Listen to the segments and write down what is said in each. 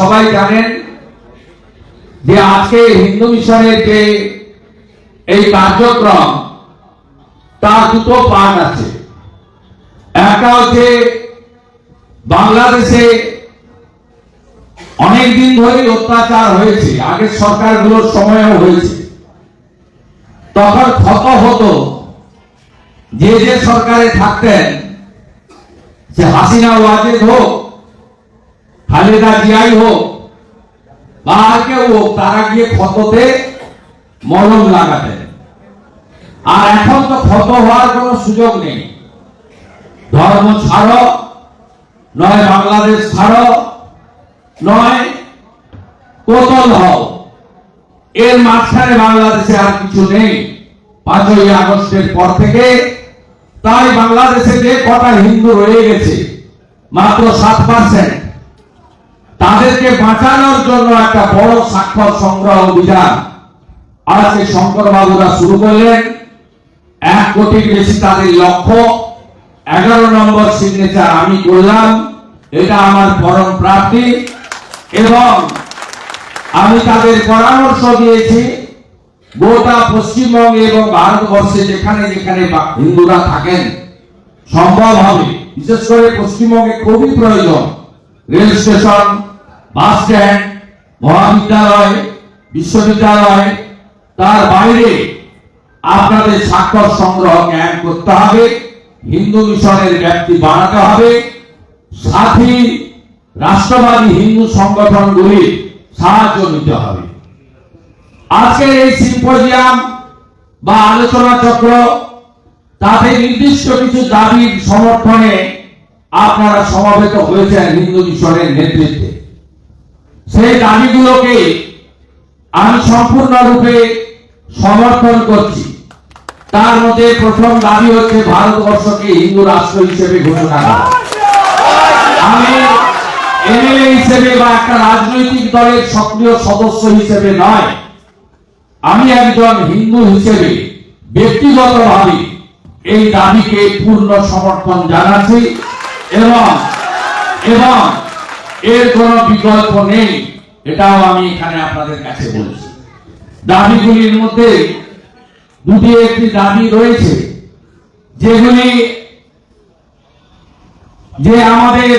সবাই জানেন যে আজকে হিন্দু মিশনের যে এই কার্যক্রম, তার দুটো পার্ট আছে। একটা হচ্ছে বাংলাদেশে অনেক দিন ধরেই অত্যাচার হয়েছে, আগের সরকারগুলোর সময়ও হয়েছে। তখন ক্ষত হতো যে যে সরকারে থাকতেন, সে হাসিনা ওয়াজেদ হোক খালেদা জিয়াই হোক বা আর কেউ হোক, তারা গিয়ে ক্ষততে মলম লাগাতেন। আর এখন তো ক্ষত হওয়ার কোনো সুযোগ নেই। ধর্ম ছাড়ো, নয় বাংলাদেশ ছাড়ো, নয় কোতল হও। এর মাঝখানে বাংলাদেশে আর কিছু নেই। পাঁচই আগস্টের পর থেকে তাই বাংলাদেশে যে কটা হিন্দু রয়ে গেছে, মাত্র সাত পার্সেন্ট তাদেরকে বাঁচানোর জন্য একটা বড় স্বাক্ষর সংগ্রহ অভিযান। আজকে শঙ্কর বাবুরা শুরু করলেন। এক কোটির বেশি তাদের লক্ষ্য। এগারো নম্বর সিগনেচার আমি করলাম। এটা আমার পরম প্রাপ্তি। এবং আমি তাদের পরামর্শ দিয়েছি। গোটা পশ্চিমবঙ্গে এবং ভারতবর্ষে যেখানে যেখানে হিন্দুরা থাকেন, সম্ভব হবে। বিশেষ করে পশ্চিমবঙ্গে খুবই প্রয়োজন। রেল স্টেশন বাস স্ট্যান্ড, মহাবিদ্যালয়, বিশ্ববিদ্যালয়, তার বাইরে আপনাদের স্বাক্ষর সংগ্রহ ক্যাম্প করতে হবে, হিন্দু মিশনের ব্যাপ্তি বাড়াতে হবে, সাথী রাষ্ট্রবাদী হিন্দু সংগঠনগুলির সাহায্য নিতে হবে। আজকের এই সিম্পোজিয়াম বা আলোচনা চক্র, তাতে নির্দিষ্ট কিছু দাবির সমর্থনে আপনারা সমাবেত হয়েছেন হিন্দু মিশনের নেতৃত্বে। সেই দাবিগুলোকে আমি সম্পূর্ণরূপে সমর্থন করছি। তার মধ্যে প্রথম দাবি হচ্ছে ভারতবর্ষকে হিন্দু রাষ্ট্র হিসেবে ঘোষণা করা। আমি এমএলএ হিসেবে বা একটা রাজনৈতিক দলের সক্রিয় সদস্য হিসেবে নয়। আমি একজন হিন্দু হিসেবে ব্যক্তিগতভাবে এই দাবিকে পূর্ণ সমর্থন জানাচ্ছি এবং এবং এর কোনো বিকল্প নেই, এটাও আমি এখানে আপনাদের কাছে বলছি। দাবিগুলির মধ্যে দুটি একটি দাবি রয়েছে, যেগুলি যে আমাদের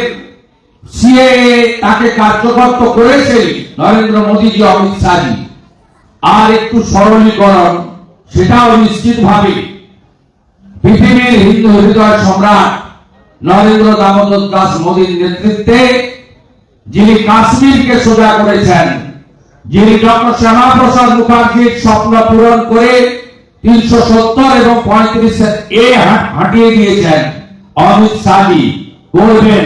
সিএএ তাকে কার্যকর তো করেছেন নরেন্দ্র মোদীজি অমিত শাহজি। আর একটু সরলীকরণ, সেটাও নিশ্চিতভাবে পৃথিবীর হিন্দু হৃদয় সম্রাট নরেন্দ্র দামোদর দাস মোদীর নেতৃত্বে যিনি কাশ্মীরকে সোজা করেছেন, যিনি ডক্টর শ্যামাপ্রসাদ মুখার্জির স্বপ্ন পূরণ করে তিনশো সত্তর এবং পঁয়ত্রিশ এ হাঁটিয়ে দিয়েছেন অমিত শাহজি। করবেন,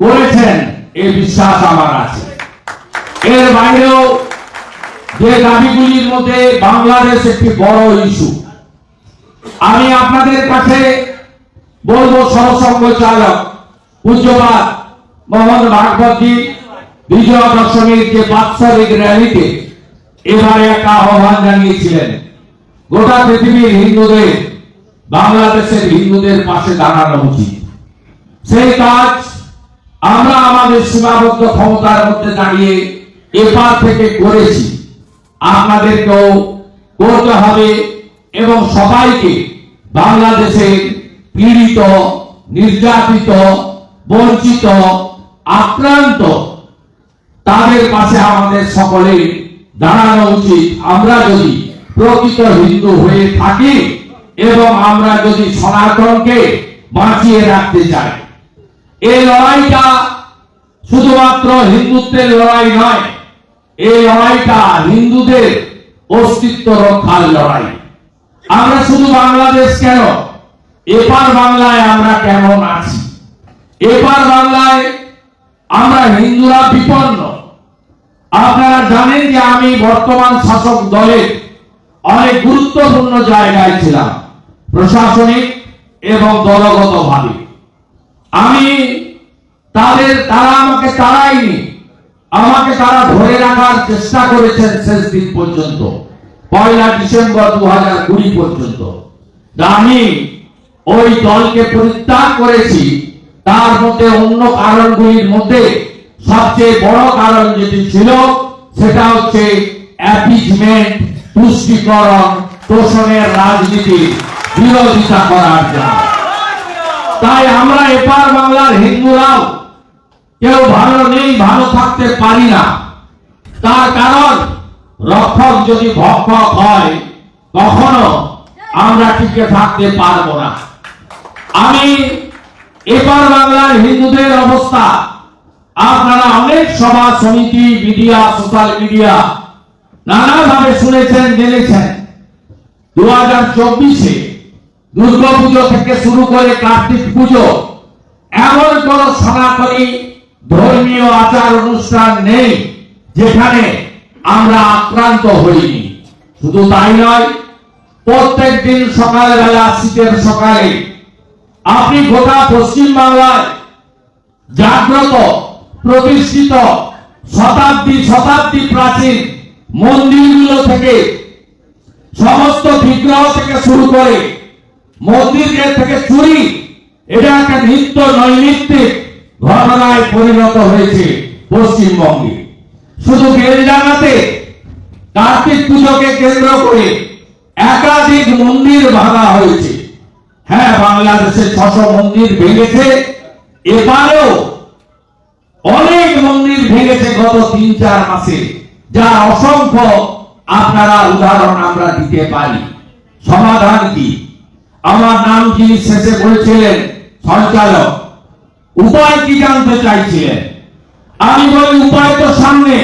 করেছেন এই বিশ্বাস আমার আছে। এর বাইরেও যে দাবিগুলির মধ্যে বাংলাদেশ একটি বড় ইস্যু। আমি আপনাদের কাছে বলব সহসংঘ চালক পূজ্যপাত মোহাম্মদ ভাগবতী বিজয়া দশমীর যে বাৎসরিক র্যালিতে এবারে একটা আহ্বান জানিয়েছিলেন। গোটা পৃথিবীর হিন্দুদের, বাংলাদেশের হিন্দুদের পাশে দাঁড়ানো উচিত। সেই কাজ আমরা আমাদের সীমাবদ্ধ ক্ষমতার মধ্যে দাঁড়িয়ে এপার থেকে করেছি। আপনাদেরকেও করতে হবে এবং সবাইকে বাংলাদেশের পীড়িত, নির্যাতিত, বঞ্চিত আক্রান্ত। তাদের পাশে আমাদের সকলে দাঁড়ানো উচিত। আমরা যদি প্রকৃত হিন্দু হয়ে থাকি এবং আমরা যদি সনাতনকে বাঁচিয়ে রাখতে চাই, এই লড়াইটা শুধুমাত্র হিন্দুত্বের লড়াই নয়, এই লড়াইটা হিন্দুদের অস্তিত্ব রক্ষার লড়াই। আমরা শুধু বাংলাদেশ কেন? এপার বাংলায় আমরা কেমন আছি? এপার বাংলায় আমরা হিন্দুরা বিপন্ন। আপনারা জানেন যে আমি বর্তমান শাসক দলের অনেক গুরুত্বপূর্ণ জায়গায় ছিলাম, প্রশাসনিক এবং দলগতভাবে। আমি তাদের, তারা আমাকে তাড়ায়নি। আমাকে তারা ধরে রাখার চেষ্টা করেছেন শেষ দিন পর্যন্ত, পয়লা ডিসেম্বর দু হাজার কুড়ি পর্যন্ত। আমি ওই দলকে পরিত্যাগ করেছি। তার মধ্যে অন্য কারণগুলির মধ্যে সবচেয়ে বড় কারণ যেটি ছিল, সেটা হচ্ছে অ্যাপিজমেন্ট রাজনীতি বিরোধিতা করার জন্য। তাই আমরা এপার বাংলার হিন্দুরাও, কেউ ভালো নেই, ভালো থাকতে পারি না। তার কারণ, রক্ষক যদি ভক্ষক হয়, কখনো আমরা টিকে থাকতে পারব না। আমি এপার বাংলার হিন্দুদের অবস্থা। আপনারা অনেক সভা, সমিতি, মিডিয়া, সোশ্যাল মিডিয়া নানাভাবে শুনেছেন জেনেছেন দু হাজার চব্বিশে দুর্গা পুজো থেকে শুরু করে কার্তিক পুজো, এমন কোন সনাতনী ধর্মীয় আচার অনুষ্ঠান নেই যেখানে আমরা আক্রান্ত হইনি। শুধু তাই নয় প্রত্যেক দিন সকালবেলা শীতের সকালে আপনি গোটা পশ্চিম বাংলায় জাগ্রত, প্রতিষ্ঠিত, শতাব্দী শতাব্দী প্রাচীন মন্দিরগুলো থেকে, সমস্ত বিগ্রহ থেকে শুরু করে মন্দিরের থেকে চুরি, এটা একটা নিত্য নৈমিত্তিক ঘটনায় পরিণত হয়েছে পশ্চিমবঙ্গে। শুধু বেলডাঙ্গাতে কার্তিক পুজোকে কেন্দ্র করে একাধিক মন্দির ভাঙা হয়েছে। হ্যাঁ বাংলাদেশে ছশো মন্দির ভেঙেছে। এবারেও অনেক মন্দির ভেঙেছে গত তিন চার মাসে। যার অসংখ্য আপনারা উদাহরণ আমরা দিতে পারি। সমাধান কি? আমার নাম যিনি শেষে বলেছিলেন, সঞ্চালক, উপায় কি জানতে চাইছিলেন? আমি বলি, উপায় তো সামনে।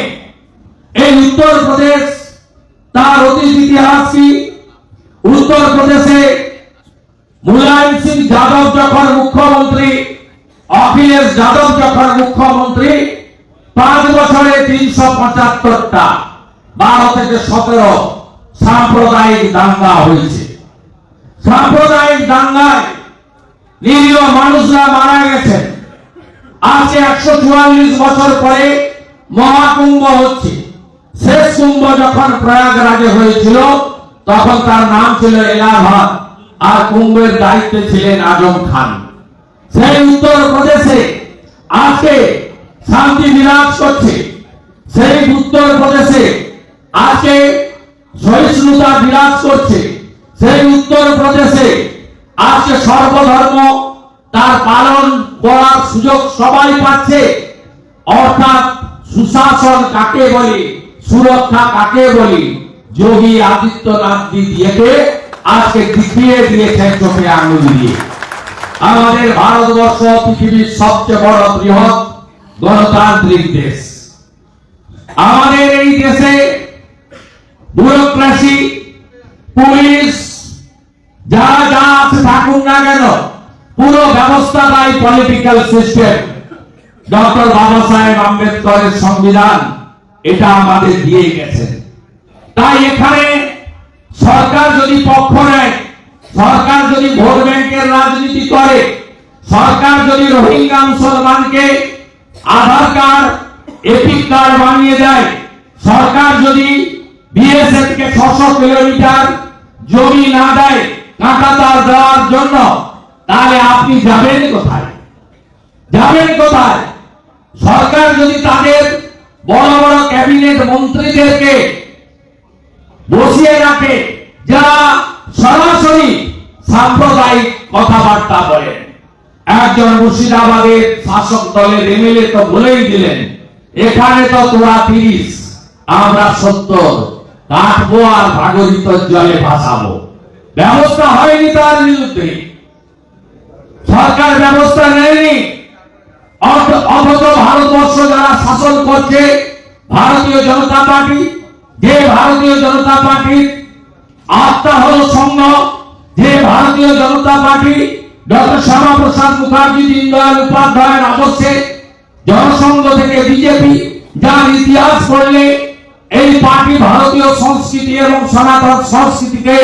এই উত্তরপ্রদেশ তার অতীত ইতিহাস কি? উত্তরপ্রদেশে মুলায়ম সিং যাদব যখন মুখ্যমন্ত্রী, অখিলেশ যাদব যখন মুখ্যমন্ত্রী, পাঁচ বছরে তিনশো পঁচাত্তরটা বারো থেকে সতেরো সাম্প্রদায়িক দাঙ্গা হয়েছে। সাম্প্রদায়িক দাঙ্গায় নিরীহ মানুষরা মারা গেছেন। আজকে একশো চুয়াল্লিশ বছর পরে মহাকুম্ভ হচ্ছে। শেষ কুম্ভ যখন প্রয়াগরাজে হয়েছিল, তখন তার নাম ছিল এলাহাবাদ। আর কুম্ভের দায়িত্বে ছিলেন আজম খান। সেই উত্তর প্রদেশে আজকে শান্তি বিরাজ করছে। সেই উত্তর প্রদেশে আজকে সহিষ্ণুতা বিরাজ করছে। সেই উত্তর প্রদেশে আজকে সর্বধর্ম তার পালন করার সুযোগ সবাই পাচ্ছে। অর্থাৎ সুশাসন কাকে বলি? সুরক্ষা কাকে বলি? যোগী আদিত্যনাথ দিদিকে আজকে দেখিয়ে দিয়েছেন চোখে আঙুল দিয়ে। আমাদের ভারতবর্ষ পৃথিবীর সবচেয়ে বড় বৃহৎ গণতান্ত্রিক দেশ। আমাদের এই দেশে ব্যুরোক্রাসি পুলিশ যা যা আছে থাকুক না কেন, পুরো ব্যবস্থাটাই পলিটিক্যাল সিস্টেম ডক্টর বাবা সাহেব আম্বেদকরের সংবিধান, এটা আমাদের দিয়ে গেছেন তাই এখানে যদি পক্ষ নেয়, সরকার যদি ভোট ব্যাংকের রাজনীতি করে, সরকার যদি রোহিঙ্গা মুসলমানকে আধার কার্ড, এপিক কার্ড বানিয়ে দেয়, সরকার যদি বিএসএফ কে ছশো কিলোমিটার জমি না দেয় কাঁটাতার দেওয়ার জন্য, তাহলে আপনি যাবেন কোথায়? যাবেন কোথায়? সরকার যদি তাদের বড় বড় ক্যাবিনেট মন্ত্রীদেরকে বসিয়ে রাখে যারা সরাসরি সাম্প্রদায়িক কথাবার্তা বলেন একজন মুর্শিদাবাদের শাসক দলের এমএলএ তো বলেই দিলেন, এখানে তো তোরা তিরিশ, আমরা সত্তর, কাটবো আর ভাগরিত জলে ভাসাবো। ব্যবস্থা হয়নি তার বিরুদ্ধে। সরকার ব্যবস্থা নেয়নি। অথচ ভারতবর্ষ যারা শাসন করছে, ভারতীয় জনতা পার্টি, যে ভারতীয় জনতা পার্টির আত্মা হল সংঘ যে ভারতীয় জনতা পার্টি ডক্টর শ্যামা প্রসাদ মুখার্জি দীনদয়াল উপাধ্যায়ের আদর্শে জনসংঘ থেকে বিজেপি যার ইতিহাস পড়লে এই পার্টি ভারতীয় সংস্কৃতি এবং সনাতন সংস্কৃতিকে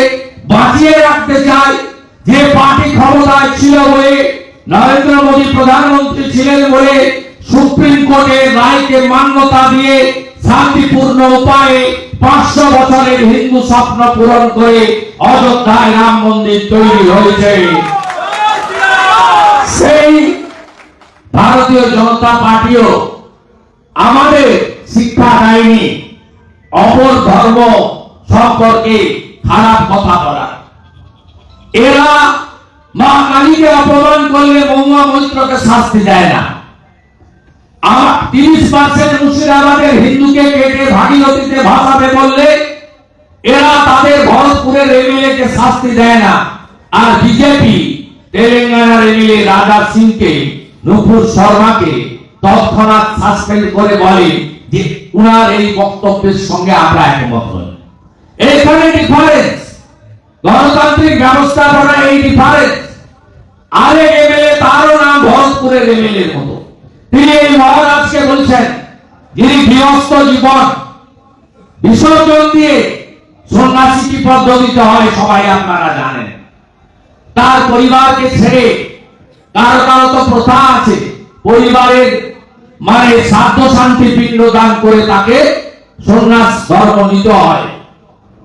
বাঁচিয়ে রাখতে চায়, যে পার্টি ক্ষমতায় ছিল বলে নরেন্দ্র মোদী প্রধানমন্ত্রী ছিলেন বলে সুপ্রিম কোর্টের রায়কে মান্যতা দিয়ে শান্তিপূর্ণ উপায়ে পাঁচশো বছরের হিন্দু স্বপ্ন পূরণ করে অযোধ্যায় রাম মন্দির তৈরি হয়েছে। সেই ভারতীয় জনতা পার্টিও আমাদের শিক্ষা দেয়নি অপর ধর্ম সম্পর্কে খারাপ কথা বলা এরা মা কালীকে অপমান করলে মহুয়া মৈত্রকে শাস্তি দেয় না। তিরিশ পার্সেন্ট মুর্শিদাবাদের হিন্দুকে কেটে বললে এরা তাদের ভরতপুরের এমএলএ কে শাস্তি দেয় না। আর বিজেপি তেলেঙ্গানার এমএলএ রাজা সিংকে শর্মাকে তৎক্ষণাৎ সাসপেন্ড করে বলে যে উনার এই বক্তব্যের সঙ্গে আমরা একমত নই। এখানে ডিফারেন্স গণতান্ত্রিক ব্যবস্থাপনা এই ডিফারেন্স আরেক এমএলএ তারও নাম ভরতপুরের মতো। তিনি এই মহারাজকে বলছেন, যিনি গৃহস্থ জীবন, বিসর্জন দিয়ে সন্ন্যাসী পদ্ধতিতে হয় সবাই আপনারা জানেন। তার পরিবারকে ছেড়ে কারও কারও তো প্রথা আছে, পরিবারের মানে সাধ্য শান্তি পিণ্ড দান করে তাকে সন্ন্যাস ধর্ম নিতে হয়।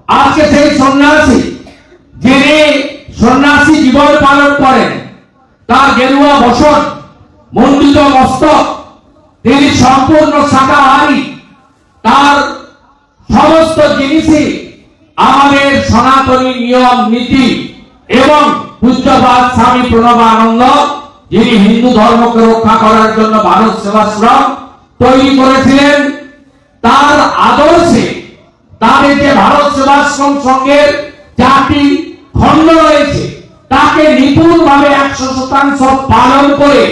আজকে সেই সন্ন্যাসী, যিনি সন্ন্যাসী জীবন পালন করেন, তার গেরুয়া বসন মন্ডিত মস্তক তিনি সম্পূর্ণ শাকাহারী। তার সমস্ত জিনিসই আমাদের সনাতনী নিয়ম, নীতি এবং পূজ্যপাত স্বামী প্রণবানন্দ, যিনি হিন্দু ধর্মকে রক্ষা করার জন্য ভারত সেবাশ্রম তৈরি করেছিলেন, তার আদর্শে তাদের যে ভারত সেবাশ্রম সঙ্গের চারটি খণ্ড রয়েছে, তাকে নিপুণ ভাবে একশো শতাংশ পালন করে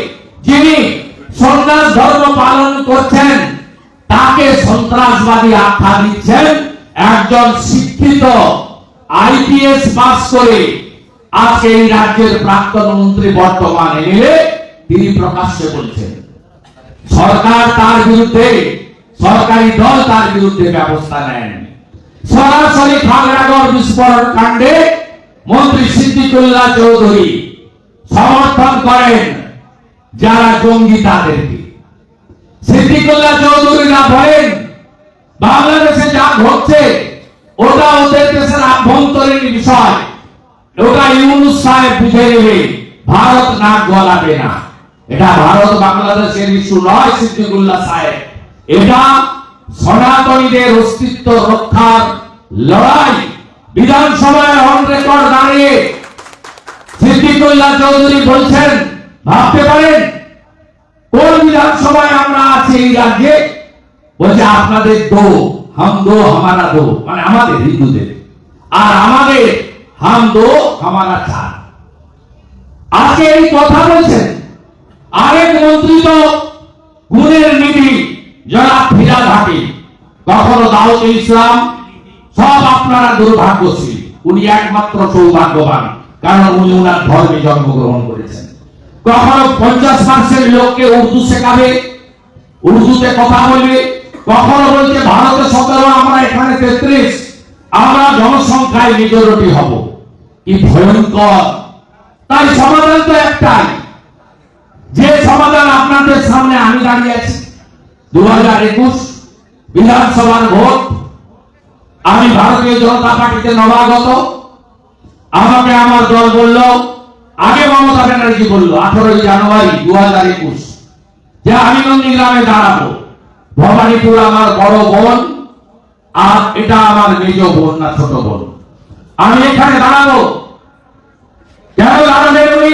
যিনি সন্ন্যাস ধর্ম পালন করছেন, তাকে সন্ত্রাসবাদী আখ্যা দিচ্ছেন একজন শিক্ষিত আইপিএস পাস করে। আজকে এই রাজ্যের প্রাক্তন মন্ত্রী বর্তমানে এলে তিনি প্রকাশ্যে বলছেন, সরকার তার বিরুদ্ধে, সরকারি দল তার বিরুদ্ধে ব্যবস্থা নেন। সরাসরি খাগড়াগড় বিস্ফোরণ কাণ্ডে মন্ত্রী সিদ্দিকুল্লাহ চৌধুরী সমর্থন করেন। যারা জঙ্গি তাদেরকে। সিদ্দিকুল্লাহ চৌধুরীরা বলেন বাংলাদেশে যা ঘটছে, ওটা ওদের দেশের আভ্যন্তরীণ বিষয়। ওটা ইউনুস সাহেব বুঝে নেবে, ভারত নাক গলাবে না। এটা ভারত বাংলাদেশের ইস্যু নয়, সিদ্দিকুল্লাহ সাহেব। এটা সনাতনীদের অস্তিত্ব রক্ষার লড়াই। বিধানসভায় অন রেকর্ড দাঁড়িয়ে সিদ্দিকুল্লাহ চৌধুরী বলছেন ভাবতে পারেন, কোন বিধানসভায় আমরা আছি এই রাজ্যে? বলছে, আপনাদের দো, হাম দো, হামারা দো মানে আমাদের, হিন্দুদের। আর আমাদের, হাম দো, হামারা চার। আজকে এই কথা বলছেন, আরেক মন্ত্রী তো গুণের নিধি যারা ফিরা ঘাটি। কখনো দাউদ ইসলাম, সব আপনারা দুর্ভাগ্যশীল। উনি একমাত্র সৌভাগ্যবান, কারণ উনি ওনার ধর্মে জন্মগ্রহণ করেছেন। কখনো পঞ্চাশ পার্সেন্ট লোককে উর্দু শেখাবে, উর্দুতে কথা বলবে। কখনো বলছে, ভারতে সতেরো, আমরা এখানে তেত্রিশ, আমরা জনসংখ্যায় মেজরিটি হব। কি ভয়ঙ্কর। তাই সমাধান তো একটাই। যে সমাধান আপনাদের সামনে আমি দাঁড়িয়ে আছি দু হাজার একুশ বিধানসভার ভোট। আমি ভারতীয় জনতা পার্টিতে নবাগত। আমাকে আমার দল বলল আগে মমতা ব্যানার্জি বলল, আঠারোই জানুয়ারি দু হাজার একুশ। যে আমি নন্দীগ্রামে দাঁড়াবো ভবানীপুর আমার বড় বোন, আর এটা আমার মেজ বোন না ছোট বোন। আমি এখানে দাঁড়াবো। কেন দাঁড়াবেন উনি?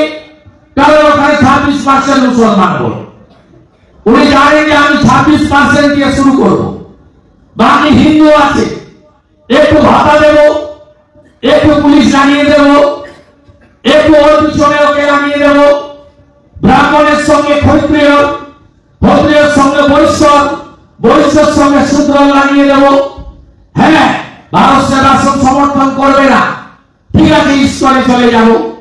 কারণ ওখানে ছাব্বিশ পার্সেন্ট মুসলমান বল উনি জানেন যে আমি ছাব্বিশ পার্সেন্ট দিয়ে শুরু করব। বাকি হিন্দু আছে। একটু ভাতা দেব, একটু পুলিশ জানিয়ে দেব। একটু ওর পিছনে ওকে লাগিয়ে দেব। ব্রাহ্মণের সঙ্গে ক্ষত্রিয়, ক্ষত্রিয়ের সঙ্গে বৈশ্য বৈশ্যর সঙ্গে শূদ্র লাগিয়ে দেব। হ্যাঁ ভারত সেবাশ্রম সমর্থন করবে না। ঠিক আছে, ঈশ্বরে চলে যাব।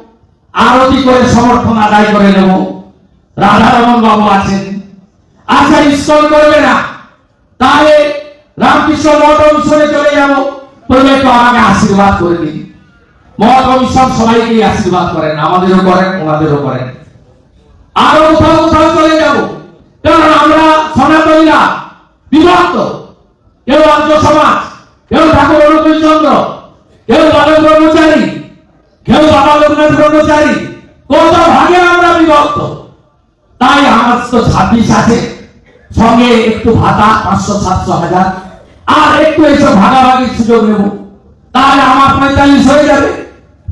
আরতি করে সমর্থন আদায় করে নেব। রাধারমন বাবু আছেন। আচ্ছা ইস্কন করবে না। তাহলে রামকৃষ্ণ মঠ অনুসরে চলে যাব। তবে একটু আমাকে আশীর্বাদ করে দিন। মঠ অনুসর সবাইকে আশীর্বাদ করেন, আমাদেরও করেন, ওনাদেরও করেন। আরও কোথাও কোথাও চলে যাব। কারণ আমরা সনাতনীরা বিভক্ত কেউ আর্য সমাজ, কেউ ঠাকুর অনুকূল কেউ বালক ব্রহ্মচারী, কেউ বাবা লোকনাথ ব্রহ্মচারী, কত ভাগে আমরা বিভক্ত। তাই আমার তো ছাব্বিশ আছে। সঙ্গে একটু ভাতা, পাঁচশো, সাতশো হাজার। আর একটু এসব ভাগাভাগির সুযোগ নেব। তাহলে আমার পঁয়তাল্লিশ হয়ে যাবে।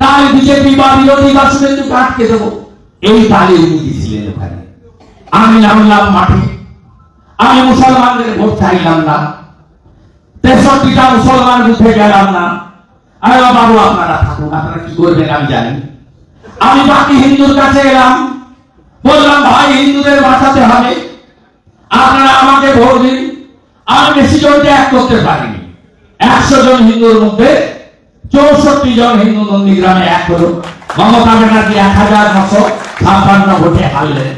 তাহলে বিজেপি বা বিরোধী বা শুভেন্দুকে আটকে দেবো। এই তালে উনি ছিলেন ওখানে। আমি নামলাম মাঠে। আমি মুসলমানদের ভোট চাইলাম না। তেষট্টিটা মুসলমান বুঝে গেলাম না। আরে বাবু আপনারা থাকুন, আপনারা কি করবেন আমি জানি। আমি বাকি হিন্দুর কাছে এলাম। বললাম, ভাই, হিন্দুদের বাঁচাতে হবে। আপনারা আমাকে ভোট দিন। আমি বেশি জনকে এক করতে পারিনি। একশো জন হিন্দুর মধ্যে চৌষট্টি জন হিন্দু নন্দীগ্রামে এক হলো। মমতা ব্যানার্জি এক হাজার নশো ছাপ্পান্ন ভোটে হারলেন।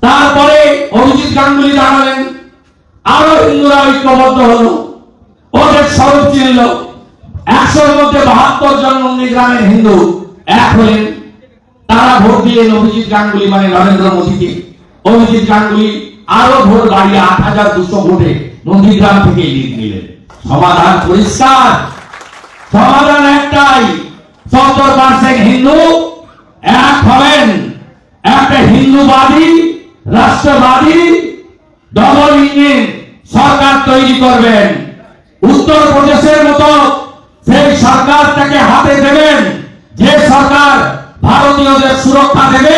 তারপরে অভিজিৎ গাঙ্গুলি দাঁড়ালেন। আরও হিন্দুরা ঐক্যবদ্ধ হলো। ওদের স্বরূপ চিনল। একশোর মধ্যে বাহাত্তর জন নন্দীগ্রামের হিন্দু এক হলেন। তারা ভোট দিলেন অভিজিৎ গাঙ্গুলি মানে নরেন্দ্র মোদীকে। অভিজিৎ গাঙ্গুলি আরও ভোট বাড়িয়ে আট হাজার দুশো ভোটে নন্দীগ্রাম থেকে লিড নিলেন। সমাধান পরিষ্কার। সমাধান একটাই, সত্তর পার্সেন্ট হিন্দু, এক হবেন একটা হিন্দুবাদী, রাষ্ট্রবাদী ডবল ইঞ্জিন সরকার তৈরি করবেন। উত্তর প্রদেশের মতো সেই সরকারটাকে হাতে দেবেন, যে সরকার ভারতীয়দের সুরক্ষা দেবে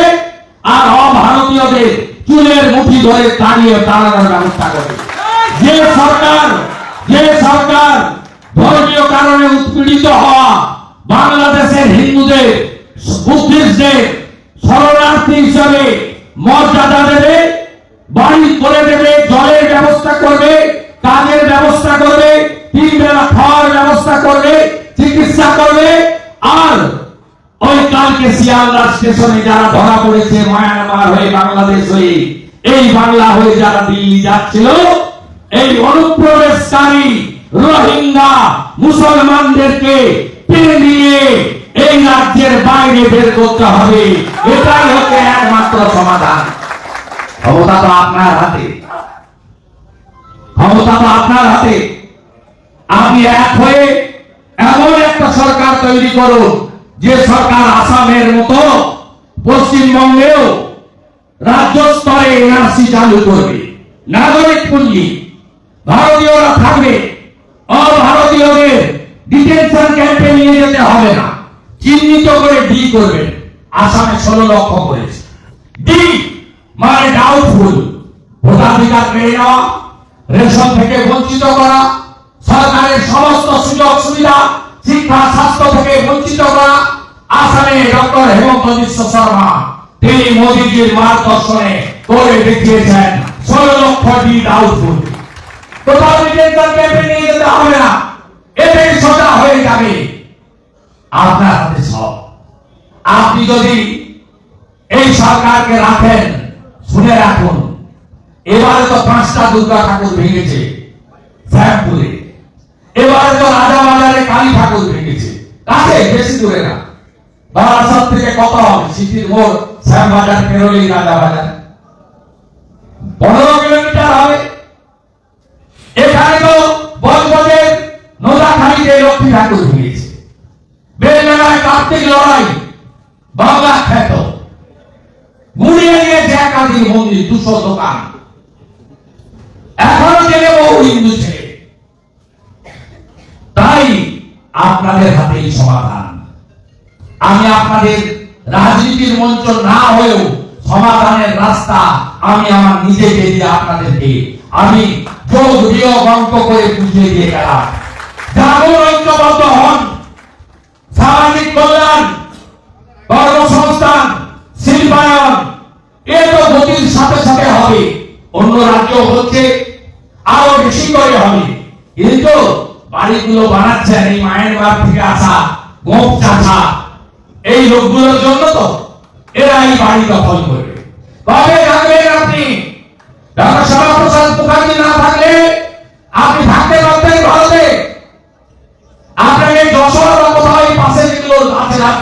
আর অভারতীয়দের চুলের মুঠি ধরে দাঁড়িয়ে দাঁড়ানোর ব্যবস্থা করবে। যে সরকার যে সরকার ধর্মীয় কারণে উৎপীড়িত হওয়া বাংলাদেশের হিন্দুদের বুদ্ধিস্টদের শরণার্থী হিসাবে মর্যাদা দেবে, বাড়ি করে দেবে, জলের ব্যবস্থা করবে, কাজের ব্যবস্থা করবে তিন বেলা খাওয়ার ব্যবস্থা করবে, চিকিৎসা করবে। আর ওই কালকে শিয়ালদা স্টেশনে যারা ধরা পড়েছে, মায়ানমার হয়ে বাংলাদেশ হয়ে, এই বাংলা হয়ে যারা দিল্লি যাচ্ছিল, এই অনুপ্রবেশকারী রোহিঙ্গা মুসলমানদেরকে টেনে নিয়ে এই রাজ্যের বাইরে বের করতে হবে। এটাই হচ্ছে একমাত্র সমাধান। ক্ষমতা তো আপনার হাতে। ক্ষমতা তো আপনার হাতে। আপনি এক হয়ে এমন একটা সরকার তৈরি করুন, যে সরকার আসামের মতো পশ্চিমবঙ্গেও রাজ্য স্তরে এনআরসি চালু করবে। নাগরিক পুঞ্জি ভারতীয়রা থাকবে। অভারতীয়দের ডিটেনশন ক্যাম্পে নিয়ে যেতে হবে না। চিহ্নিত করে ডি করবে। আসামে ষোলো লক্ষ করেছে। ডি মানে ডাউটফুল ভোটাধিকার পেয়ে নেওয়া, রেশন থেকে বঞ্চিত করা, সরকারের সমস্ত সুযোগ সুবিধা, শিক্ষা, স্বাস্থ্য থেকে বঞ্চিত করা, আসামে ডক্টর হেমন্ত বিশ্ব শর্মা, তিনি মোদীজির মার্গদর্শনে করে দেখিয়েছেন, ষোলো লক্ষ ডি ডাউটফুল কোথাও ডিটেনশন ক্যাম্পে যেতে হবে না। এটাই সোজা হয়ে যাবে। আপনার হাতে সব। আপনি যদি এই সরকারকে রাখেন, শুনে রাখুন। এবারে তো পাঁচটা দুর্গা ঠাকুর ভেঙেছে শ্যামপুরে এবারে তো রাজা বাজারে কালী ঠাকুর ভেঙেছে। কাছে বেশি দূরে না। বারাসাত থেকে কত হবে? সিটির মোড়, শ্যামবাজার পেরোলি রাজা বাজার। পনেরো কিলোমিটার হবে এখানে তো বজবজের নোদাখালীতে লক্ষ্মী ঠাকুর ভেঙেছে কার্তিক লড়াই, বাংলা খ্যাত গুড়িয়ে মন্দির দুশো দোকান। এখনও জেনে বহু হিন্দু ছেলে। তাই আপনাদের হাতেই সমাধান। আমি আপনাদের রাজনীতির মঞ্চ না হয়েও সমাধানের রাস্তা আমি আমার নিজেকে দিয়ে আপনাদেরকে আমি যোগ বিয়োগ অঙ্ক করে বুঝিয়ে দিয়ে গেলাম। যেমন ঐক্যবদ্ধ হন। সামাজিক কল্যাণ কর্মসংস্থান শিল্পায়ন, এ তো গতির সাথে সাথে হবে। অন্য রাজ্য হচ্ছে আরও বেশি করে হবে। কিন্তু বাড়িগুলো বানাচ্ছেন এই মায়ানমার থেকে আসা গোপ চাষা। এই লোকগুলোর জন্য তো এরা এই বাড়ি দখল করবে। কবে থাকবেন আপনি ডক্টর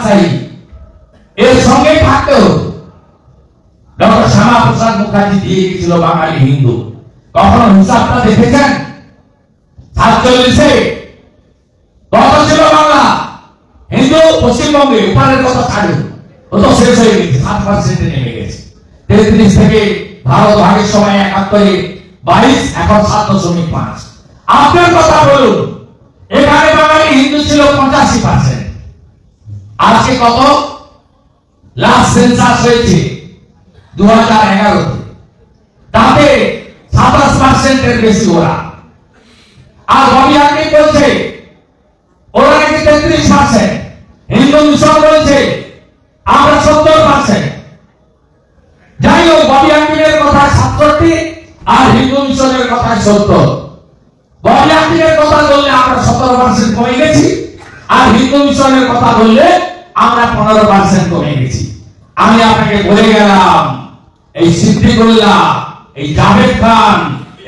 রাজশাহী এর সঙ্গে ডক্টর মুখার্জি দিয়ে গেছিল বাঙালি হিন্দু। কখনো হিসাবটা দেখেছেন? সাতচল্লিশে কত ছিল বাংলা? হিন্দু, পশ্চিমবঙ্গে উপারের কথা ও তো শেষ হয়ে গেছে, সাত পার্সেন্টে নেমে গেছে। তেত্রিশ থেকে ভারত ভাগের সময় একাত্তরে বাইশ, এখন সাত দশমিক পাঁচ। আপনার কথা বলুন, এখানে বাঙালি হিন্দু ছিল পঁচাশি পার্সেন্ট আজকে কত? লাস্ট সেন্সাস হয়েছে দু হাজার এগারোতে তাতে সাতাশ পার্সেন্টের বেশি ওরা। আর রবি আগে বলছে, ওরা নাকি তেত্রিশ পার্সেন্ট। হিন্দু মিশন বলছে, আমরা সত্তর পার্সেন্ট। যাই হোক, ববি আঙ্কিনের কথা সাতষট্টি আর হিন্দু মিশনের কথা সত্তর। ববি আঙ্কিনের কথা বললে আমরা সতেরো পার্সেন্ট কমে গেছি, আর হিন্দু মিশনের কথা বললে আমরা পনেরো পার্সেন্ট কমে গেছি আমি আপনাকে বলে গেলাম, এই সিদ্দিকুল্লাহ, এই জাভেদ খান,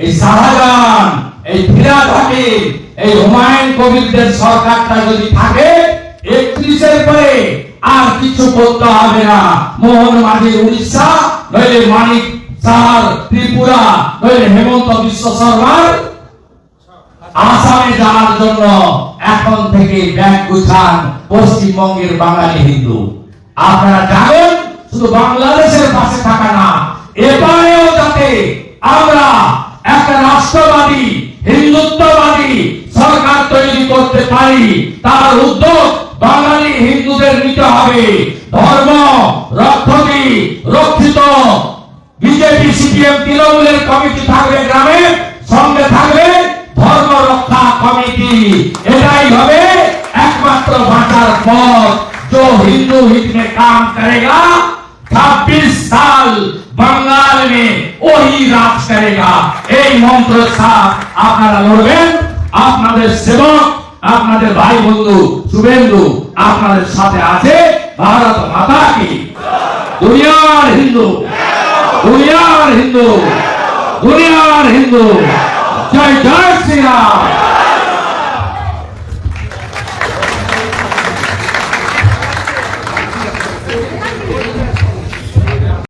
এই শাহজাহান এই ফিরাদ হাকিম, এই হুমায়ুন কবিরদের সরকারটা যদি থাকে, একত্রিশের পরে আর কিছু করতে হবে না। মোহন মাঝি উড়িষ্যা, নইলে মানিক সাহার ত্রিপুরা, নইলে হেমন্ত বিশ্ব শর্মার আসামে যাওয়ার জন্য এখন থেকে ব্যাগ গুছান পশ্চিমবঙ্গের বাঙালি হিন্দু। আপনারা জানেন, শুধু বাংলাদেশের পাশে থাকা না, এবারেও যাতে আমরা একটা রাষ্ট্রবাদী, হিন্দুত্ববাদী সরকার তৈরি করতে পারি, তার উদ্যোগ বাঙালি হিন্দুদের নিতে হবে। ধর্ম রক্ষী রক্ষিত। বিজেপি, সিপিএম, তৃণমূলের কমিটি থাকবে গ্রামে। বাঁচার পথ जो हिंदू हित में काम करेगा 26 साल बंगाल में वही राज करेगा এই মন্ত্র সাথ আপনারা লড়বেন আপনাদের সেবক আপনাদের ভাই বন্ধু শুভেন্দু আপনাদের সাথে আছে ভারত মাতা কি দুনিয়ার হিন্দু দুনিয়ার হিন্দু দুনিয়ার হিন্দু জয় জয় শ্রীরাম